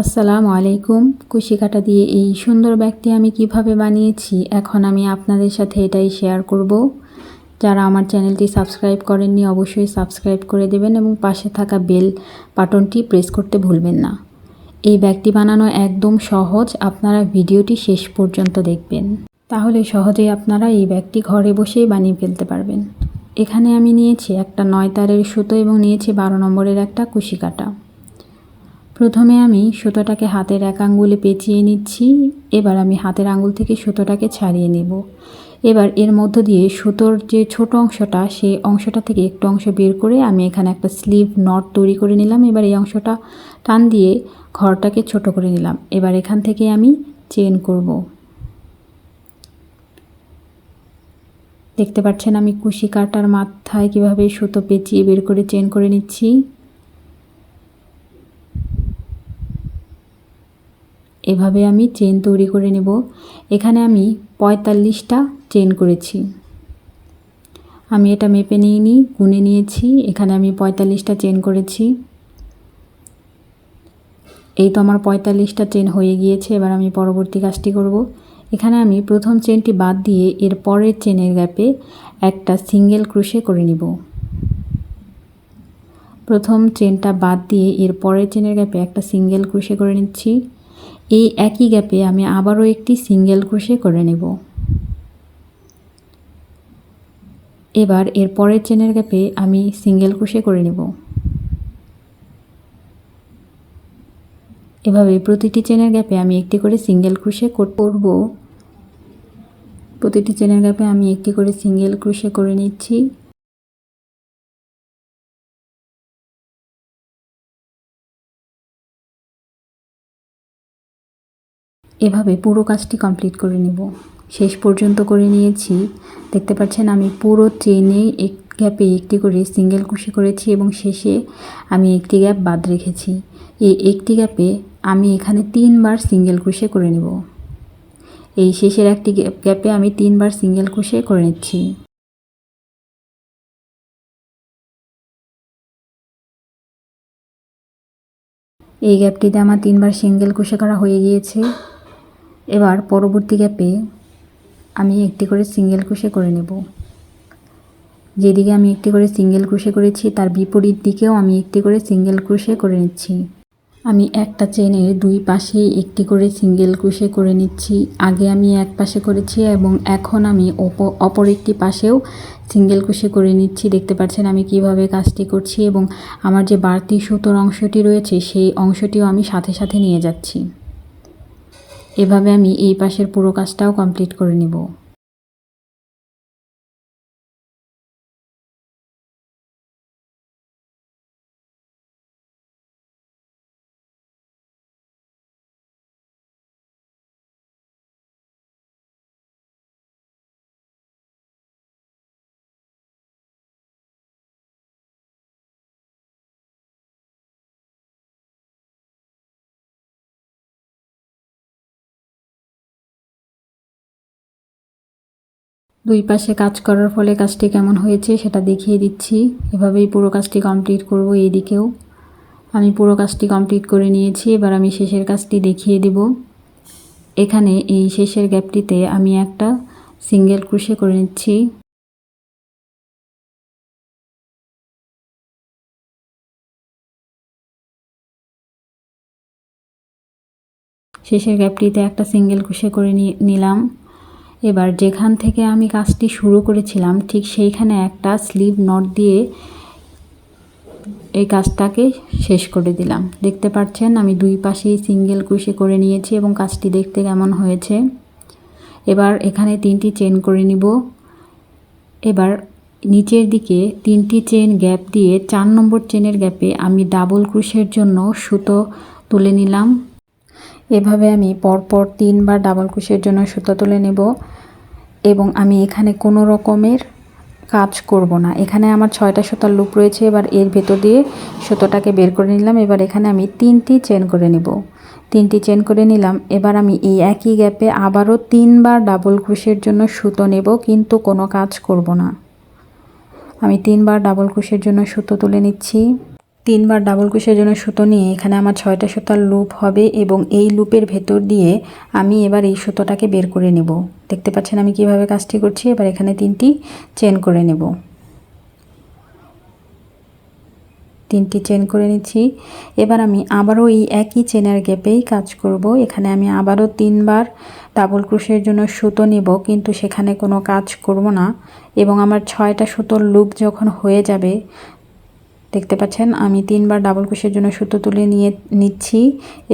আসসালামু আলাইকুম। কুশি কাটা দিয়ে এই সুন্দর ব্যাগটি আমি কীভাবে বানিয়েছি, এখন আমি আপনাদের সাথে এটাই শেয়ার করব। যারা আমার চ্যানেলটি সাবস্ক্রাইব করেননি, অবশ্যই সাবস্ক্রাইব করে দেবেন এবং পাশে থাকা বেল বাটনটি প্রেস করতে ভুলবেন না। এই ব্যাগটি বানানো একদম সহজ, আপনারা ভিডিওটি শেষ পর্যন্ত দেখবেন। তাহলে সহজেই আপনারা এই ব্যাগটি ঘরে বসেই বানিয়ে ফেলতে পারবেন। এখানে আমি নিয়েছি একটা নয় তারের সুতো এবং নিয়েছি বারো নম্বরের একটা কুশি কাটা প্রথমে আমি সুতোটাকে হাতের এক আঙ্গুলে পেঁচিয়ে নিচ্ছি, এবার আমি হাতের আঙ্গুল থেকে সুতোটাকে ছাড়িয়ে নেব। এবার এর মধ্য দিয়ে সুতোর যে ছোট অংশটা, সেই অংশটা থেকে একটু অংশ বের করে আমি এখানে একটা স্লিভ নট তৈরি করে নিলাম। এবার এই অংশটা টান দিয়ে ঘরটাকে ছোট করে নিলাম। এবার এখান থেকে আমি চেন করব। দেখতে পাচ্ছেন আমি কুশি কাটার মাথায় কীভাবে সুতো পেঁচিয়ে বের করে চেন করে নিচ্ছি। এভাবে আমি চেন তৈরি করে নেব। এখানে আমি পঁয়তাল্লিশটা চেন করেছি। আমি এটা মেপে নিইনি গুনে নিয়েছি, এখানে আমি পঁয়তাল্লিশটা চেন করেছি। এই তো আমার পঁয়তাল্লিশটা চেন হয়ে গিয়েছে, এবার আমি পরবর্তী কাজটি করব। এখানে আমি প্রথম চেনটি বাদ দিয়ে এর পরের চেনের গ্যাপে একটা সিঙ্গেল ক্রুশে করে নিব। প্রথম চেনটা বাদ দিয়ে এর পরের চেনের গ্যাপে একটা সিঙ্গেল ক্রুশে করে নিচ্ছি। এই একই গ্যাপে আমি আবারও একটি সিঙ্গেল ক্রোশে করে নেব। এবার এর পরের চেনের গ্যাপে আমি সিঙ্গেল ক্রোশে করে নেব। এভাবে প্রতিটি চেনের গ্যাপে আমি একটি করে সিঙ্গেল ক্রোশে করব। প্রতিটি চেনের গ্যাপে আমি একটি করে সিঙ্গেল ক্রোশে করে নিচ্ছি। এভাবে পুরো কাজটি কমপ্লিট করে নেব। শেষ পর্যন্ত করে নিয়েছি। দেখতে পাচ্ছেন, আমি পুরো চেনে এক গ্যাপে একটি করে সিঙ্গেল কুশি করেছি এবং শেষে আমি একটি গ্যাপ বাদ রেখেছি। এই একটি গ্যাপে আমি এখানে তিনবার সিঙ্গেল কুশে করে নেব। এই শেষের একটি গ্যাপে আমি তিনবার সিঙ্গেল কুশে করে নিচ্ছি। এই গ্যাপটিতে আমার তিনবার সিঙ্গেল কুশে করা হয়ে গিয়েছে। এবার পরবর্তী গ্যাপে আমি একটি করে সিঙ্গেল ক্রোশে করে নেব। যেদিকে আমি একটি করে সিঙ্গেল ক্রোশে করেছি, তার বিপরীত দিকেও আমি একটি করে সিঙ্গেল ক্রোশে করে নিচ্ছি। আমি একটা চেনের দুই পাশেই একটি করে সিঙ্গেল ক্রোশে করে নিচ্ছি। আগে আমি এক পাশে করেছি এবং এখন আমি অপর একটি পাশেও সিঙ্গেল ক্রোশে করে নিচ্ছি। দেখতে পাচ্ছেন আমি কীভাবে কাজটি করছি এবং আমার যে বাড়তি সুতোর অংশটি রয়েছে, সেই অংশটিও আমি সাথে সাথে নিয়ে যাচ্ছি। এভাবে আমি এই পাশের পুরো কাজটাও কমপ্লিট করে নেব। দুই পাশে কাজ করার ফলে কাজটি কেমন হয়েছে সেটা দেখিয়ে দিচ্ছি। এভাবেই পুরো কাজটি কমপ্লিট করব এই দিকেও আমি পুরো কাজটি কমপ্লিট করে নিয়েছি, এবার আমি শেষের কাজটি দেখিয়ে দেব। এখানে এই শেষের গ্যাপটিতে আমি একটা সিঙ্গেল ক্রুশে করে নিচ্ছি। শেষের গ্যাপটিতে একটা সিঙ্গেল ক্রুশে করে নিলাম। এবার যেখান থেকে আমি কাজটি শুরু করেছিলাম, ঠিক সেইখানে একটা স্লিভ নট দিয়ে এই কাজটাকে শেষ করে দিলাম। দেখতে পাচ্ছেন, আমি দুই পাশেই সিঙ্গেল কুশি করে নিয়েছি এবং কাজটি দেখতে কেমন হয়েছে। এবার এখানে তিনটি চেন করে নিব। এবার নিচের দিকে তিনটি চেন গ্যাপ দিয়ে চার নম্বর চেনের গ্যাপে আমি ডাবল ক্রুশের জন্য সুতো তুলে নিলাম। এভাবে আমি পরপর তিনবার ডাবল ক্রুশের জন্য সুতো তুলে নেব। এবং আমি এখানে কোনো রকমের কাজ করব না। এখানে আমার ছয়টা সুতার লুপ রয়েছে, এবার এর ভেতর দিয়ে সুতোটাকে বের করে নিলাম। এবার এখানে আমি তিনটি চেন করে নেব। তিনটি চেন করে নিলাম। এবার আমি এই একই গ্যাপে আবারও তিনবার ডাবল ক্রুশের জন্য সুতো নেব, কিন্তু কোনো কাজ করব না। আমি তিনবার ডাবল ক্রুশের জন্য সুতো তুলে নিচ্ছি। তিনবার ডাবল কুশের জন্য সুতো নিয়ে এখানে আমার ছয়টা সুতার লুপ হবে এবং এই লুপের ভেতর দিয়ে আমি এবার এই সুতোটাকে বের করে নেব। দেখতে পাচ্ছেন আমি কীভাবে কাজটি করছি? এবার এখানে তিনটি চেন করে নেব। তিনটি চেন করে নিচ্ছি। এবার আমি আবারও এই একই চেনের গ্যাপেই কাজ করব। এখানে আমি আবারও তিনবার ডাবল ক্রুশের জন্য সুতো নেব, কিন্তু সেখানে কোনো কাজ করব না এবং আমার ছয়টা সুতোর লুপ যখন হয়ে যাবে দেখতে পাচ্ছেন, আমি তিনবার ডাবল ক্রুশের জন্য সুতো তুলে নিয়ে নিচ্ছি।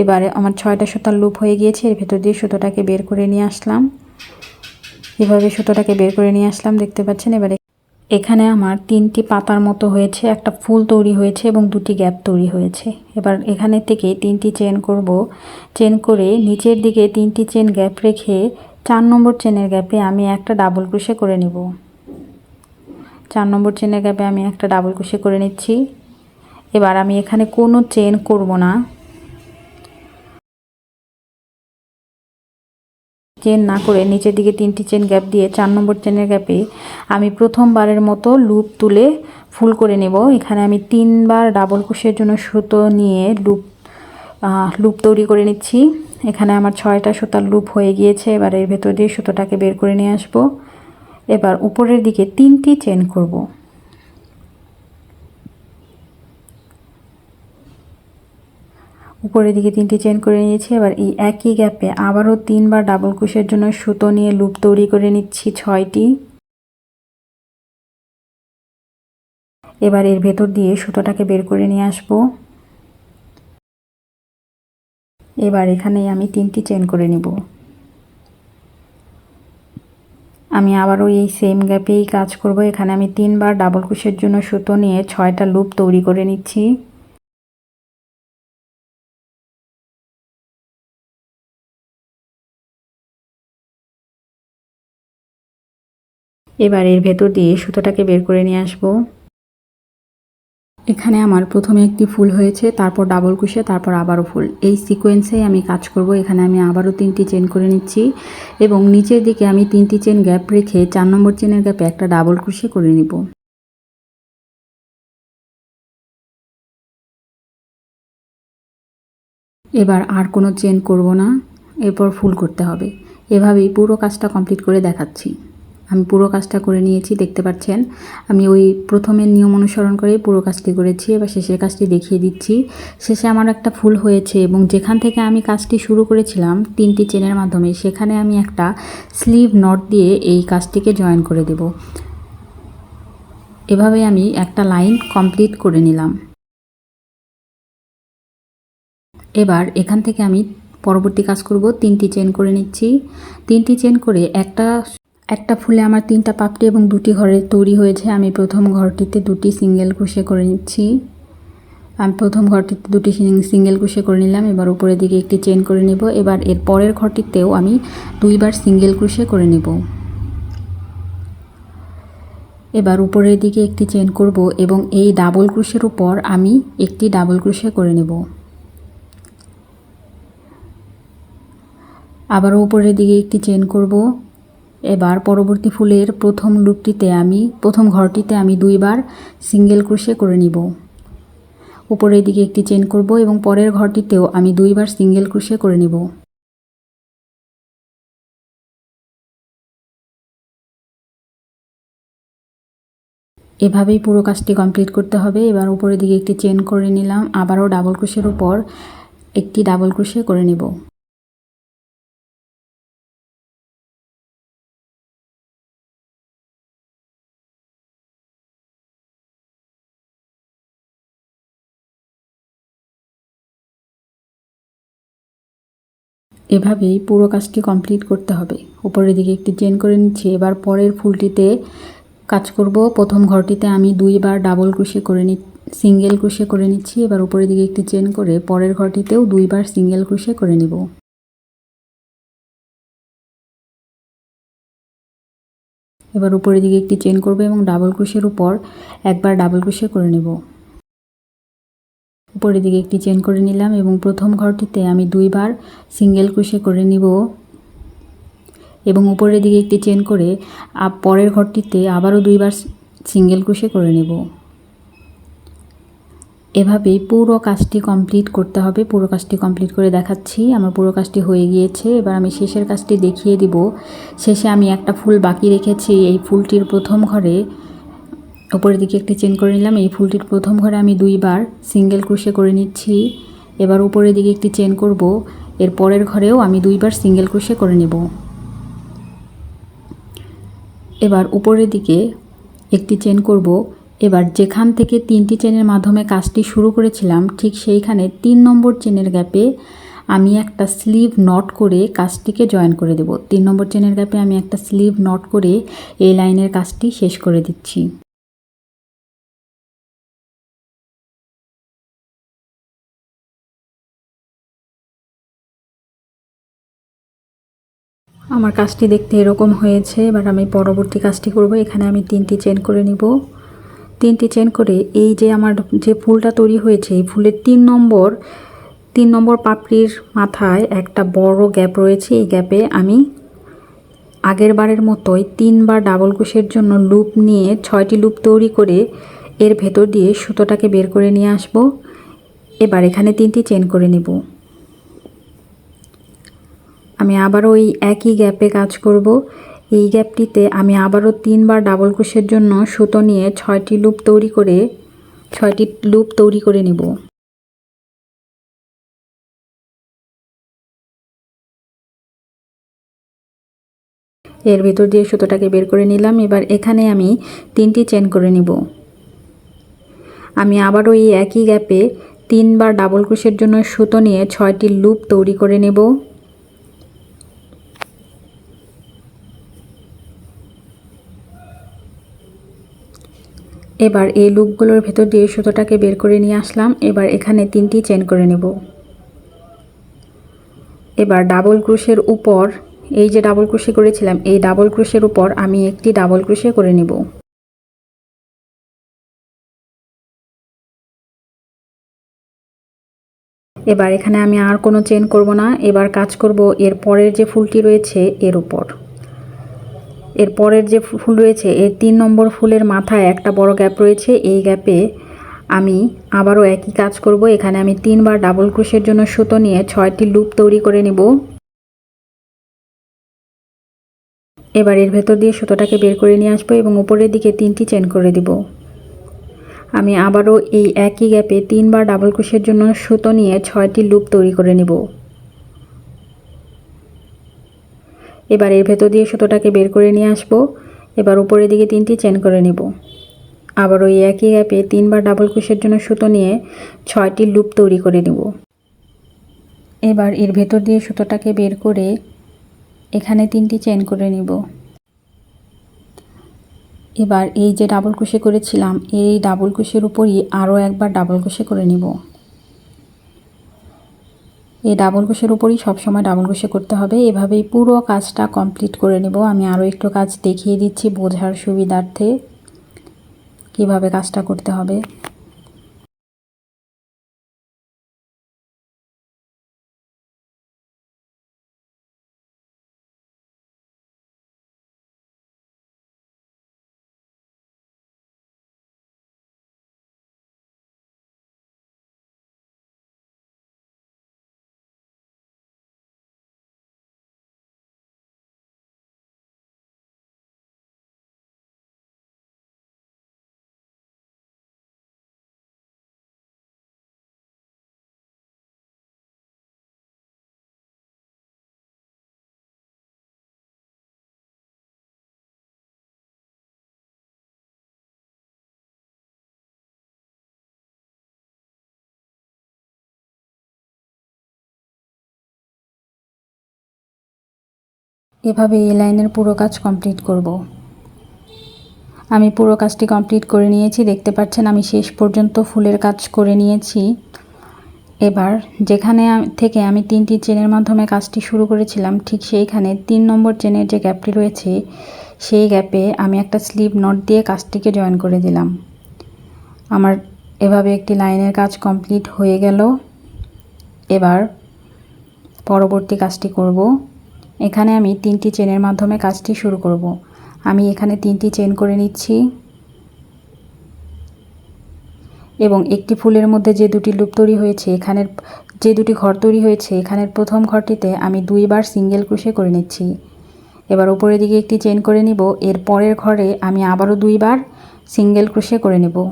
এবারে আমার ছয়টা সুতার লুপ হয়ে গিয়েছে, এর ভেতর দিয়ে সুতোটাকে বের করে নিয়ে আসলাম। এভাবে সুতোটাকে বের করে নিয়ে আসলাম, দেখতে পাচ্ছেন? এবারে এখানে আমার তিনটি পাতার মতো হয়েছে, একটা ফুল তৈরি হয়েছে এবং দুটি গ্যাপ তৈরি হয়েছে। এবার এখানে থেকে তিনটি চেন করব। চেন করে নিচের দিকে তিনটি চেন গ্যাপ রেখে চার নম্বর চেনের গ্যাপে আমি একটা ডাবল ক্রুশে করে নিব। চার নম্বর চেনের গ্যাপে আমি একটা ডাবল ক্রুশে করে নিচ্ছি। এবার আমি এখানে কোনো চেন করব না। চেন না করে নিচের দিকে তিনটি চেন গ্যাপ দিয়ে চার নম্বর চেনের গ্যাপে আমি প্রথমবারের মতো লুপ তুলে ফুল করে নেব। এখানে আমি তিনবার ডাবল কুশের জন্য সুতো নিয়ে লুপ লুপ তৈরি করে নিচ্ছি। এখানে আমার ছয়টা সুতার লুপ হয়ে গিয়েছে। এবার এর ভেতর দিয়ে সুতোটাকে বের করে নিয়ে আসব। এবার উপরের দিকে তিনটি চেন করব। উপরের দিকে তিনটি চেন করে নিয়েছি, এবার এই একই গ্যাপে আবারও তিনবার ডাবল কুশের জন্য সুতো নিয়ে লুপ তৈরি করে নিচ্ছি ছয়টি। এবার এর ভেতর দিয়ে সুতোটাকে বের করে নিয়ে আসব। এবার এখানে আমি তিনটি চেন করে নিব। আমি আবারও এই সেম গ্যাপেই কাজ করব। এখানে আমি তিনবার ডাবল কুশের জন্য সুতো নিয়ে ছয়টা লুপ তৈরি করে নিচ্ছি। এবার এর ভেতর দিয়ে সুতোটাকে বের করে নিয়ে আসব। এখানে আমার প্রথমে একটি ফুল হয়েছে, তারপর ডাবল কুশে, তারপর আবারও ফুল। এই সিকোয়েন্সেই আমি কাজ করব, এখানে আমি আবারও তিনটি চেন করে নিচ্ছি এবং নিচের দিকে আমি তিনটি চেন গ্যাপ রেখে চার নম্বর চেনের গ্যাপে একটা ডাবল কুশে করে নিব। এবার আর কোনো চেন করব না, এরপর ফুল করতে হবে। এভাবেই পুরো কাজটা কমপ্লিট করে দেখাচ্ছি। আমি পুরো কাজটা করে নিয়েছি, দেখতে পাচ্ছেন। আমি ওই প্রথমের নিয়ম অনুসরণ করে পুরো কাজটি করেছি, এবার শেষের কাজটি দেখিয়ে দিচ্ছি। শেষে আমার একটা ফুল হয়েছে এবং যেখান থেকে আমি কাজটি শুরু করেছিলাম তিনটি চেনের মাধ্যমে, সেখানে আমি একটা স্লিভ নট দিয়ে এই কাজটিকে জয়েন করে দেব। এভাবে আমি একটা লাইন কমপ্লিট করে নিলাম। এবার এখান থেকে আমি পরবর্তী কাজ করব, তিনটি চেন করে নিচ্ছি। তিনটি চেন করে একটা একটা ফুলে আমার তিনটা পাপড়ি এবং দুটি ঘরের তৈরি হয়েছে। আমি প্রথম ঘরটিতে দুটি সিঙ্গেল কুশে করে নিচ্ছি। আমি প্রথম ঘরটিতে দুটি সিঙ্গেল কুশে করে নিলাম। এবার উপরের দিকে একটি চেন করে নেব। এবার এর পরের ঘরটিতেও আমি দুইবার সিঙ্গেল কুশে করে নেব। এবার উপরের দিকে একটি চেন করব এবং এই ডাবল ক্রুশের উপর আমি একটি ডাবল ক্রুশে করে নেব। আবারও উপরের দিকে একটি চেন করব। এবার পরবর্তী ফুলের প্রথম লুপটিতে আমি, প্রথম ঘরটিতে আমি দুইবার সিঙ্গেল ক্রোশে করে নিব। উপরের দিকে একটি চেন করব এবং পরের ঘরটিতেও আমি দুইবার সিঙ্গেল ক্রোশে করে নিব। এভাবেই পুরো কাজটি কমপ্লিট করতে হবে। এবার উপরের দিকে একটি চেন করে নিলাম। আবারও ডাবল ক্রোশের উপর একটি ডাবল ক্রোশে করে নিব। এভাবেই পুরো কাজটি কমপ্লিট করতে হবে। উপরের দিকে একটি চেন করে নিচ্ছি। এবার পরের ফুলটিতে কাজ করব। প্রথম ঘরটিতে আমি দুইবার ডাবল ক্রুশে করে নি সিঙ্গেল ক্রুশে করে নিচ্ছি। এবার উপরের দিকে একটি চেন করে পরের ঘরটিতেও দুইবার সিঙ্গেল ক্রুশে করে নিব। এবার উপরের দিকে একটি চেন করবে এবং ডাবল ক্রুশের উপর একবার ডাবল ক্রুশে করে নেব। উপরের দিকে একটি চেন করে নিলাম এবং প্রথম ঘরটিতে আমি দুইবার সিঙ্গেল ক্রুশে করে নিব এবং উপরের দিকে একটি চেন করে পরের ঘরটিতে আবারও দুইবার সিঙ্গেল ক্রুশে করে নেব। এভাবেই পুরো কাজটি কমপ্লিট করতে হবে। পুরো কাজটি কমপ্লিট করে দেখাচ্ছি। আমার পুরো কাজটি হয়ে গিয়েছে। এবার আমি শেষের কাজটি দেখিয়ে দিব। শেষে আমি একটা ফুল বাকি রেখেছি। এই ফুলটির প্রথম ঘরে ওপরের দিকে একটি চেন করে নিলাম। এই ফুলটির প্রথম ঘরে আমি দুইবার সিঙ্গেল ক্রোশে করে নিচ্ছি। এবার উপরের দিকে একটি চেন করব। এর পরের ঘরেও আমি দুইবার সিঙ্গেল ক্রোশে করে নেব। এবার উপরের দিকে একটি চেন করব। এবার যেখান থেকে তিনটি চেনের মাধ্যমে কাজটি শুরু করেছিলাম, ঠিক সেইখানে তিন নম্বর চেনের গ্যাপে আমি একটা স্লিভ নট করে কাজটিকে জয়েন করে দেব। তিন নম্বর চেনের গ্যাপে আমি একটা স্লিভ নট করে এই লাইনের কাজটি শেষ করে দিচ্ছি। আমার কাজটি দেখতে এরকম হয়েছে এবার আমি পরবর্তী কাজটি করব। এখানে আমি তিনটি চেন করে নিব। তিনটি চেন করে এই যে আমার যে ফুলটা তৈরি হয়েছে, এই ফুলের তিন নম্বর তিন নম্বর পাপড়ির মাথায় একটা বড় গ্যাপ রয়েছে। এই গ্যাপে আমি আগের বারের মতোই তিনবার ডাবল কুশের জন্য লুপ নিয়ে ছয়টি লুপ তৈরি করে এর ভেতর দিয়ে সুতোটাকে বের করে নিয়ে আসব। এবার এখানে তিনটি চেন করে নেব। আমি আবারও ওই একই গ্যাপে কাজ করব। এই গ্যাপটিতে আমি আবারও তিনবার ডাবল ক্রোশের জন্য সুতো নিয়ে ছয়টি লুপ তৈরি করে, ছয়টি লুপ তৈরি করে নেব। এর ভেতর দিয়ে সুতোটাকে বের করে নিলাম। এবার এখানে আমি তিনটি চেন করে নিব। আমি আবারও এই একই গ্যাপে তিনবার ডাবল ক্রোশের জন্য সুতো নিয়ে ছয়টি লুপ তৈরি করে নেব। এবার এই লুপগুলোর ভেতর দিয়ে সুতোটাকে বের করে নিয়ে আসলাম। এবার এখানে তিনটি চেন করে নেব। এবার ডাবল ক্রুশের উপর, এই যে ডাবল ক্রুশে করেছিলাম, এই ডাবল ক্রুশের উপর আমি একটি ডাবল ক্রুশে করে নেব। এবার এখানে আমি আর কোনো চেন করব না। এবার কাজ করব এর পরের যে ফুলটি রয়েছে এর উপর। এর পরের যে ফুল রয়েছে, এর তিন নম্বর ফুলের মাথায় একটা বড় গ্যাপ রয়েছে। এই গ্যাপে আমি আবারও একই কাজ করব। এখানে আমি তিনবার ডাবল ক্রোশের জন্য সুতো নিয়ে ছয়টি লুপ তৈরি করে নেব। এবার এর ভেতর দিয়ে সুতোটাকে বের করে নিয়ে আসব এবং উপরের দিকে তিনটি চেন করে দিব। আমি আবারও এই একই গ্যাপে তিনবার ডাবল ক্রোশের জন্য সুতো নিয়ে ছয়টি লুপ তৈরি করে নেব। এবার এর ভেতর দিয়ে সুতোটাকে বের করে নিয়ে আসব। এবার উপরের দিকে তিনটি চেন করে নেব। আবার ওই একই গ্যাপে তিনবার ডাবল কুশের জন্য সুতো নিয়ে ছয়টি লুপ তৈরি করে নেব। এবার এর ভেতর দিয়ে সুতোটাকে বের করে এখানে তিনটি চেন করে নিব। এবার এই যে ডাবল কুশে করেছিলাম, এই ডাবল কুশের উপরই আরও একবার ডাবল কুশে করে নিব। এই ডাবল ঘোষের উপরই সবসময় ডাবল ঘোষে করতে হবে। এভাবেই পুরো কাজটা কমপ্লিট করে নেব। আমি আরও একটু কাজ দেখিয়ে দিচ্ছি বোঝার সুবিধার্থে কীভাবে কাজটা করতে হবে। এভাবে এই লাইনের পুরো কাজ কমপ্লিট করব। আমি পুরো কাজটি কমপ্লিট করে নিয়েছি, দেখতে পাচ্ছেন আমি শেষ পর্যন্ত ফুলের কাজ করে নিয়েছি। এবার যেখানে থেকে আমি তিনটি চেনের মাধ্যমে কাজটি শুরু করেছিলাম, ঠিক সেইখানে তিন নম্বর চেনের যে গ্যাপটি রয়েছে, সেই গ্যাপে আমি একটা স্লিপ নট দিয়ে কাজটিকে জয়েন করে দিলাম। আমার এভাবে একটি লাইনের কাজ কমপ্লিট হয়ে গেল। এবার পরবর্তী কাজটি করব। এখানে আমি তিনটি চেনের মাধ্যমে কাজটি শুরু করব। আমি এখানে তিনটি চেন করে নিচ্ছি। এবং একটি ফুলের মধ্যে যে দুটি লুপ তৈরি হয়েছে, এখানের যে দুটি ঘর তৈরি হয়েছে, এখানের প্রথম ঘরটিতে আমি দুইবার সিঙ্গেল ক্রুশে করে নিচ্ছি। এবার উপরের দিকে একটি চেন করে নিব। এর পরের ঘরে আমি আবারও দুইবার সিঙ্গেল ক্রুশে করে নেব।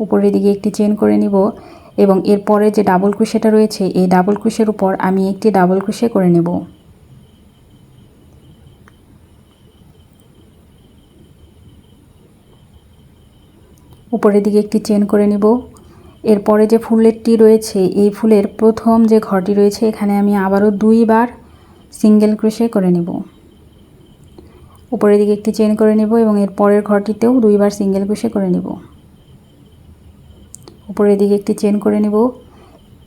উপরের দিকে একটি চেন করে নিব। এবং এরপরে যে ডাবল ক্রোশেটা রয়েছে, এই ডাবল ক্রোশের উপর আমি একটি ডাবল ক্রোশে করে নেব। উপরের দিকে একটি চেন করে নিব। এরপরে যে ফুলেরটি রয়েছে, এই ফুলের প্রথম যে ঘরটি রয়েছে, এখানে আমি আবারও দুইবার সিঙ্গেল ক্রোশে করে নেব। উপরের দিকে একটি চেন করে নেব এবং এর পরের ঘরটিতেও দুইবার সিঙ্গেল ক্রোশে করে নেব। উপরের দিকে একটি চেন করে নেব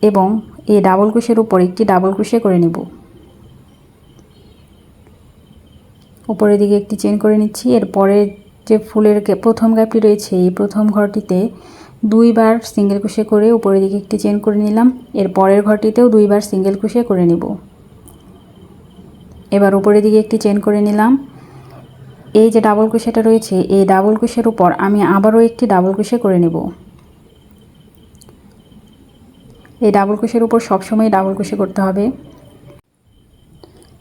এবং এই ডাবল ক্রোশের উপর একটি ডাবল ক্রোশে করে নেব। উপরের দিকে একটি চেন করে নিচ্ছি। এর পরের যে ফুলের প্রথম গ্যাপটি রয়েছে, এই প্রথম ঘরটিতে দুইবার সিঙ্গেল ক্রোশে করে উপরের দিকে একটি চেন করে নিলাম। এর পরের ঘরটিতেও দুইবার সিঙ্গেল ক্রোশে করে নেব। এবার উপরের দিকে একটি চেন করে নিলাম। এই যে ডাবল ক্রোশেটা রয়েছে, এই ডাবল ক্রোশের উপর আমি আবারও একটি ডাবল ক্রোশে করে নেব। এই ডাবল ক্রোশের উপর সবসময় ডাবল ক্রোশে করতে হবে।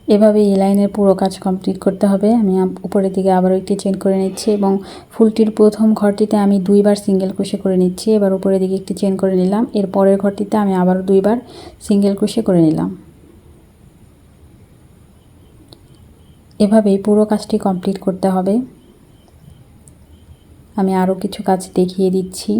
এভাবে এই লাইনের পুরো কাজ কমপ্লিট করতে হবে। আমি উপরের দিকে আবারও একটি চেন করে নিচ্ছি এবং ফুলটির প্রথম ঘরটিতে আমি দুইবার সিঙ্গেল ক্রোশে করে নিচ্ছি। এবার উপরের দিকে একটি চেন করে নিলাম। এর পরের ঘরটিতে আমি আবারও দুইবার সিঙ্গেল ক্রোশে করে নিলাম। এভাবেই পুরো কাজটি কমপ্লিট করতে হবে। আমি আরও কিছু কাজ দেখিয়ে দিচ্ছি।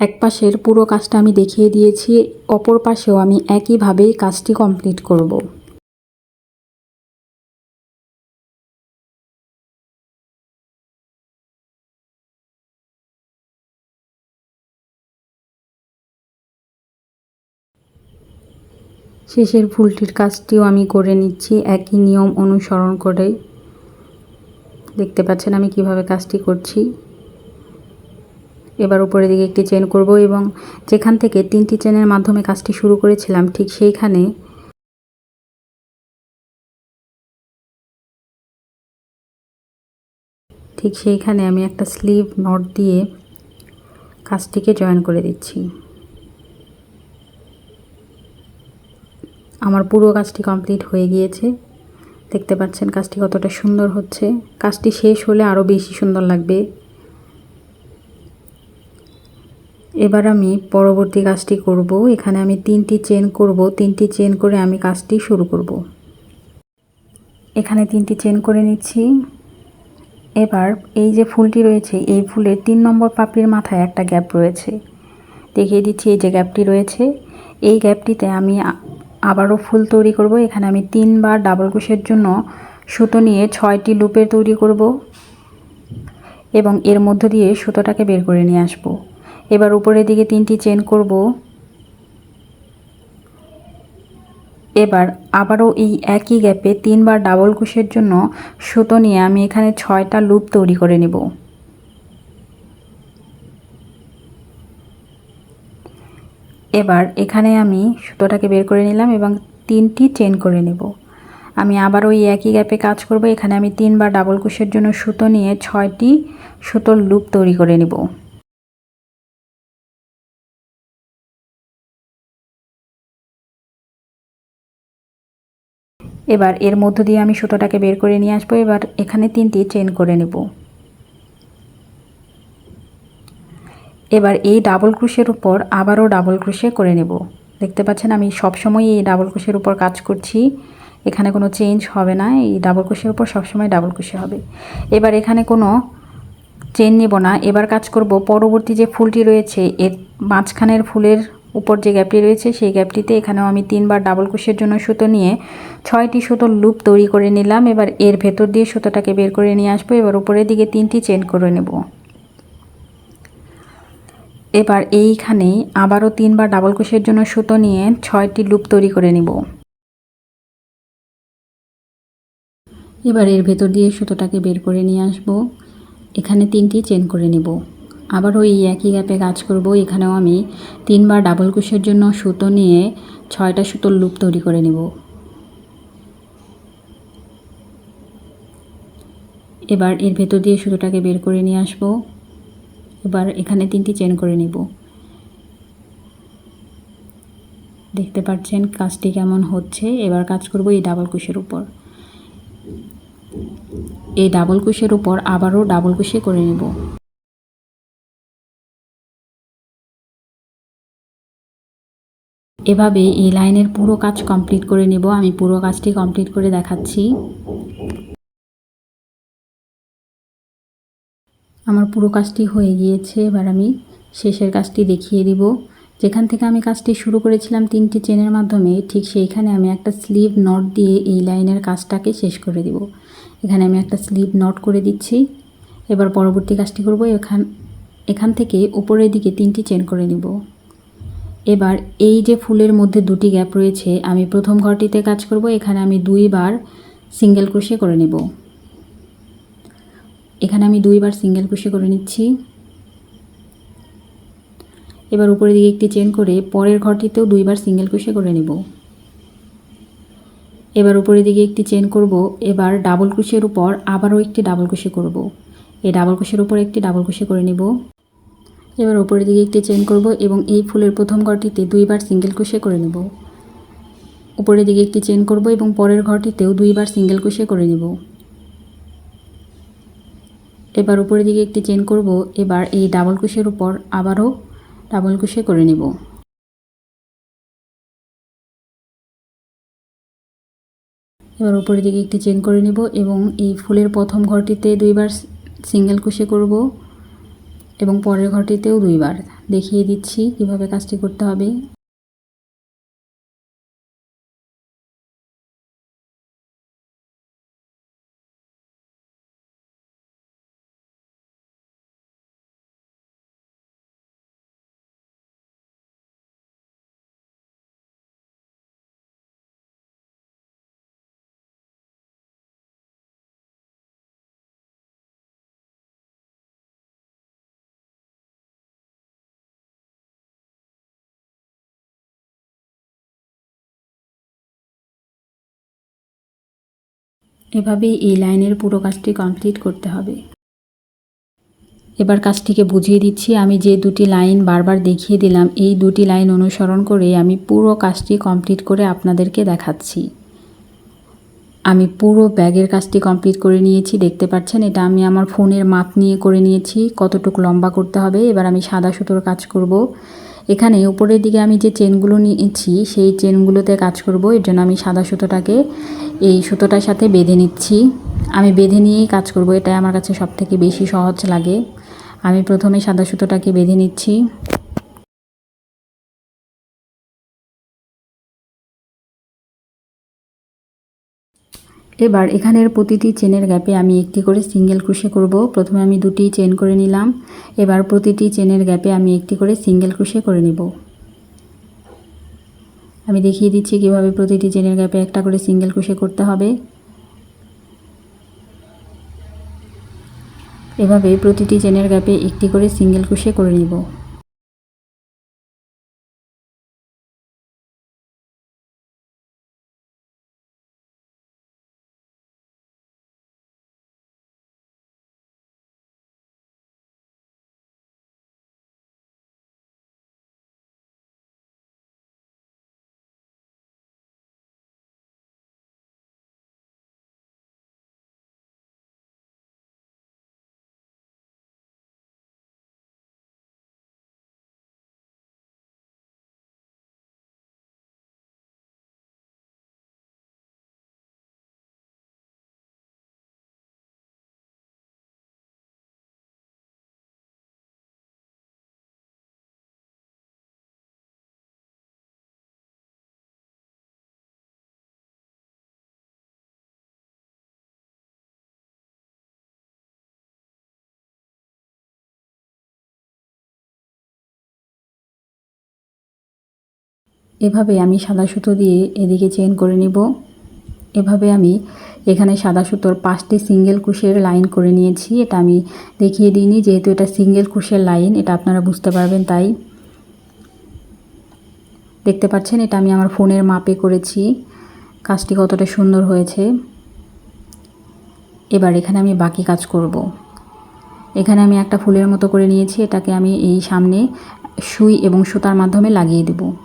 এক পাশের পুরো কাজটা আমি দেখিয়ে দিয়েছি, অপর পাশেও আমি একইভাবেই কাজটি কমপ্লিট করব। শেষের ফুলটির কাজটিও আমি করে নিচ্ছি, একই নিয়ম অনুসরণ করে। দেখতে পাচ্ছেন আমি কীভাবে কাজটি করছি। এবার উপরের দিকে একটি চেন করব এবং যেখান থেকে তিনটি চেনের মাধ্যমে কাজটি শুরু করেছিলাম, ঠিক সেইখানে ঠিক সেইখানে আমি একটা স্লিভ নট দিয়ে কাজটিকে জয়েন করে দিচ্ছি। আমার পুরো কাজটি কমপ্লিট হয়ে গিয়েছে। দেখতে পাচ্ছেন কাজটি কতটা সুন্দর হচ্ছে। কাজটি শেষ হলে আরও বেশি সুন্দর লাগবে। এবার আমি পরবর্তী কাজটি করব। এখানে আমি তিনটি চেন করব। তিনটি চেন করে আমি কাজটি শুরু করব। এখানে তিনটি চেন করে নিচ্ছি। এবার এই যে ফুলটি রয়েছে, এই ফুলের তিন নম্বর পাপড়ির মাথায় একটা গ্যাপ রয়েছে। দেখিয়ে দিচ্ছি এই যে গ্যাপটি রয়েছে। এই গ্যাপটিতে আমি আবারও ফুল তৈরি করব। এখানে আমি তিনবার ডাবল ক্রোশের জন্য সুতো নিয়ে ছয়টি লুপের তৈরি করব এবং এর মধ্য দিয়ে সুতোটাকে বের করে নিয়ে আসব। এবার উপরের দিকে তিনটি চেন করব। এবার আবারও এই একই গ্যাপে তিনবার ডাবল কুশের জন্য সুতো নিয়ে আমি এখানে ছয়টা লুপ তৈরি করে নেব। এবার এখানে আমি সুতোটাকে বের করে নিলাম এবং তিনটি চেন করে নেব। আমি আবারও এই একই গ্যাপে কাজ করব। এখানে আমি তিনবার ডাবল কুশের জন্য সুতো নিয়ে ছয়টি সুতোর লুপ তৈরি করে নেব। এবার এর মধ্য দিয়ে আমি সুতোটাকে বের করে নিয়ে আসব, এবার এখানে তিনটি চেন করে নেব। এবার এই ডাবল ক্রুশের উপর আবারও ডাবল ক্রুশে করে নেব। দেখতে পাচ্ছেন, আমি সবসময় এই ডাবল ক্রুশের উপর কাজ করছি। এখানে কোনো চেঞ্জ হবে না, এই ডাবল ক্রুশের উপর সবসময় ডাবল ক্রুশে হবে। এবার এখানে কোনো চেন নেব না। এবার কাজ করব পরবর্তী যে ফুলটি রয়েছে, এর মাঝখানের ফুলের উপর যে গ্যাপটি রয়েছে সেই গ্যাপটিতে এখানেও আমি তিনবার ডাবল কুশের জন্য সুতো নিয়ে ছয়টি সুতোর লুপ তৈরি করে নিলাম। এবার এর ভেতর দিয়ে সুতোটাকে বের করে নিয়ে আসব। এবার উপরের দিকে তিনটি চেন করে নেব। এবার এইখানে আবারও তিনবার ডাবল কুশের জন্য সুতো নিয়ে ছয়টি লুপ তৈরি করে নিব। এবার এর ভেতর দিয়ে সুতোটাকে বের করে নিয়ে আসব। এখানে তিনটি চেন করে নেব। আবারও এই একই গ্যাপে কাজ করব। এখানেও আমি তিনবার ডাবল কুশের জন্য সুতো নিয়ে ছয়টা সুতোর লুপ তৈরি করে নেব। এবার এর ভেতর দিয়ে সুতোটাকে বের করে নিয়ে আসব। এবার এখানে তিনটি চেন করে নিব। দেখতে পাচ্ছেন কাজটি কেমন হচ্ছে। এবার কাজ করব এই ডাবল কুশের উপর। এই ডাবল কুশের উপর আবারও ডাবল কুশি করে নেব। এভাবে এই লাইনের পুরো কাজ কমপ্লিট করে নেব। আমি পুরো কাজটি কমপ্লিট করে দেখাচ্ছি। আমার পুরো কাজটি হয়ে গিয়েছে। এবার আমি শেষের কাজটি দেখিয়ে দিব। যেখান থেকে আমি কাজটি শুরু করেছিলাম তিনটি চেনের মাধ্যমে, ঠিক সেইখানে আমি একটা স্লিভ নট দিয়ে এই লাইনের কাজটাকে শেষ করে দিব। এখানে আমি একটা স্লিভ নট করে দিচ্ছি। এবার পরবর্তী কাজটি করব। এখান এখান থেকে উপরের দিকে তিনটি চেন করে নিব। এবার এই যে ফুলের মধ্যে দুটি গ্যাপ রয়েছে, আমি প্রথম ঘরটিতে কাজ করব, এখানে আমি দুইবার সিঙ্গেল ক্রোশে করে নেব। এখানে আমি দুইবার সিঙ্গেল ক্রোশে করে নিচ্ছি। এবার উপরের দিকে একটি চেন করে পরের ঘরটিতেও দুইবার সিঙ্গেল ক্রোশে করে নেব। এবার উপরের দিকে একটি চেন করব, এবার ডাবল ক্রোশের উপর আবারও একটি ডাবল ক্রোশে করব। এই ডাবল ক্রোশের উপর একটি ডাবল ক্রোশে করে নেব। এবার উপরের দিকে একটি চেন করব এবং এই ফুলের প্রথম ঘরটিতে দুইবার সিঙ্গেল ক্রোশে করে নেব। উপরের দিকে একটি চেন করব এবং পরের ঘরটিতেও দুইবার সিঙ্গেল ক্রোশে করে নেব। এবার উপরের দিকে একটি চেন করব, এবার এই ডাবল কুশের উপর আবারও ডাবল কুশে করে নেব। এবার উপরের দিকে একটি চেন করে নেব এবং এই ফুলের প্রথম ঘরটিতে দুইবার সিঙ্গেল কুশে করব। এবং পরের ঘরটিতেও দুইবার দেখিয়ে দিচ্ছি কীভাবে কাজটি করতে হবে। এভাবেই এই লাইনের পুরো কাজটি কমপ্লিট করতে হবে। এবার কাজটিকে বুঝিয়ে দিচ্ছি। আমি যে দুটি লাইন বারবার দেখিয়ে দিলাম, এই দুটি লাইন অনুসরণ করে আমি পুরো কাজটি কমপ্লিট করে আপনাদেরকে দেখাচ্ছি। আমি পুরো ব্যাগের কাজটি কমপ্লিট করে নিয়েছি। দেখতে পাচ্ছেন, এটা আমি আমার ফোনের মাপ নিয়ে করে নিয়েছি। কতটুকু লম্বা করতে হবে, এবার আমি সাদা সুতোর কাজ করব। এখানে উপরের দিকে আমি যে চেনগুলো নিয়েছি, সেই চেনগুলোতে কাজ করব। এর জন্য আমি সাদা সুতোটাকে এই সুতোটার সাথে বেঁধে নিচ্ছি। আমি বেঁধে নিয়েই কাজ করব, এটাই আমার কাছে সবথেকে বেশি সহজ লাগে। আমি প্রথমে সাদা সুতোটাকে বেঁধে নিচ্ছি। এবার এখানের প্রতিটি চেনের গ্যাপে আমি একটি করে সিঙ্গেল ক্রুশে করব। প্রথমে আমি দুটি চেন করে নিলাম। এবার প্রতিটি চেনের গ্যাপে আমি একটি করে সিঙ্গেল ক্রুশে করে নিব। আমি দেখিয়ে দিচ্ছি কীভাবে প্রতিটি চেনের গ্যাপে একটা করে সিঙ্গেল ক্রুশে করতে হবে। এভাবে প্রতিটি চেনের গ্যাপে একটি করে সিঙ্গেল ক্রুশে করে নিব। এভাবে আমি সাদা সুতো দিয়ে এদিকে চেন করে নিব। এভাবে আমি এখানে সাদা সুতোর পাঁচটি সিঙ্গেল কুশের লাইন করে নিয়েছি। এটা আমি দেখিয়ে দিইনি, যেহেতু এটা সিঙ্গেল কুশের লাইন, এটা আপনারা বুঝতে পারবেন তাই। দেখতে পাচ্ছেন, এটা আমি আমার ফোনের মাপে করেছি। কাজটি কতটা সুন্দর হয়েছে। এবার এখানে আমি বাকি কাজ করব। এখানে আমি একটা ফুলের মতো করে নিয়েছি, এটাকে আমি এই সামনে সুই এবং সুতার মাধ্যমে লাগিয়ে দেবো।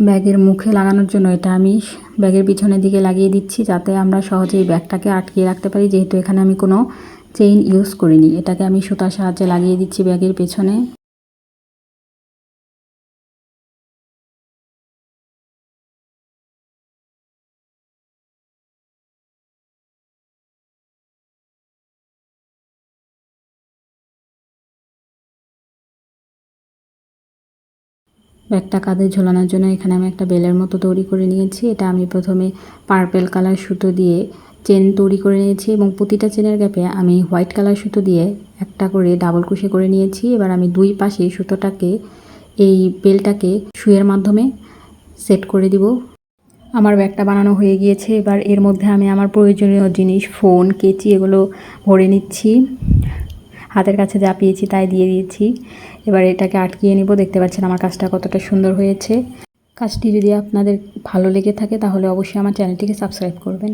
ব্যাগের মুখে লাগানোর জন্য, এটা আমি ব্যাগের পিছনের দিকে লাগিয়ে দিচ্ছি যাতে আমরা সহজেই ব্যাগটাকে আটকিয়ে রাখতে পারি। যেহেতু এখানে আমি কোনো চেইন ইউজ করিনি, এটাকে আমি সুতার সাহায্যে লাগিয়ে দিচ্ছি ব্যাগের পেছনে। ব্যাগটা কাঁধে ঝোলানোর জন্য এখানে আমি একটা বেলের মতো তৈরি করে নিয়েছি। এটা আমি প্রথমে পার্পেল কালার সুতো দিয়ে চেন তৈরি করে নিয়েছি এবং প্রতিটা চেনের গ্যাপে আমি হোয়াইট কালার সুতো দিয়ে একটা করে ডাবল কুশি করে নিয়েছি। এবার আমি দুই পাশে সুতোটাকে, এই বেলটাকে শুয়ের মাধ্যমে সেট করে দিব। আমার ব্যাগটা বানানো হয়ে গিয়েছে। এবার এর মধ্যে আমি আমার প্রয়োজনীয় জিনিস, ফোন, কেচি এগুলো ভরে নিচ্ছি। হাতের কাছে যা পেয়েছি তাই দিয়ে দিয়েছি। এবার এটাকে আটকিয়ে নিব। দেখতে পাচ্ছেন আমার কাজটা কতটা সুন্দর হয়েছে। কাজটি যদি আপনাদের ভালো লেগে থাকে তাহলে অবশ্যই আমার চ্যানেলটিকে সাবস্ক্রাইব করবেন।